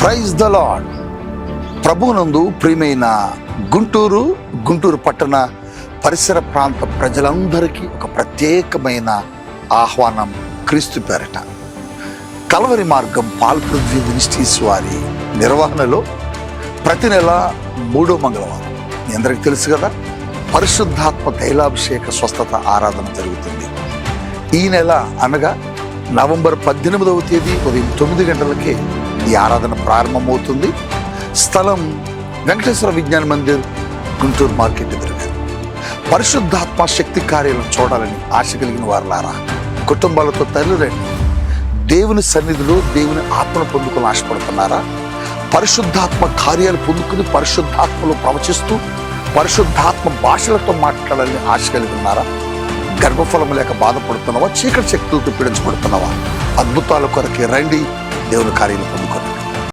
Praise the lord ప్రభునందు ప్రియమైన గుంటూరు గుంటూరు పట్టణ పరిసర ప్రాంత ప్రజలందరికీ ఒక ప్రత్యేకమైన ఆహ్వానం క్రీస్తు పేరట. కలవరి మార్గం పాల్పృథ్వీ మినిస్ట్రీస్ వారి నిర్వహణలో ప్రతి నెల మూడో మంగళవారం. మీ అందరికీ తెలుసు కదా పరిశుద్ధాత్మ తైలాభిషేక స్వస్థత ఆరాధన జరుగుతుంది. ఈ నెల అనగా నవంబర్ పద్దెనిమిదవ తేదీ ఉదయం తొమ్మిది గంటలకే ఈ ఆరాధన ప్రారంభమవుతుంది. స్థలం వెంకటేశ్వర విజ్ఞాన మందిర్ గుంటూరు మార్కెట్ ఎదురుగా. పరిశుద్ధాత్మ శక్తి కార్యాలను చూడాలని ఆశ కలిగిన వారులారా కుటుంబాలతో తల్లిరండి దేవుని సన్నిధిలో దేవుని ఆత్మను పొందుకుని ఆశపడుతున్నారా? పరిశుద్ధాత్మ కార్యాలు పొందుకుని పరిశుద్ధాత్మలో ప్రవచిస్తూ పరిశుద్ధాత్మ భాషలతో మాట్లాడాలని ఆశ కలిగి ఉన్నారా? గర్భఫలం లేక బాధపడుతున్నావా? చీకటి శక్తులతో పీడించబడుతున్నావా? అద్భుతాల కొరకే రండి. దేవుని కార్యాలు పొందుకోండి.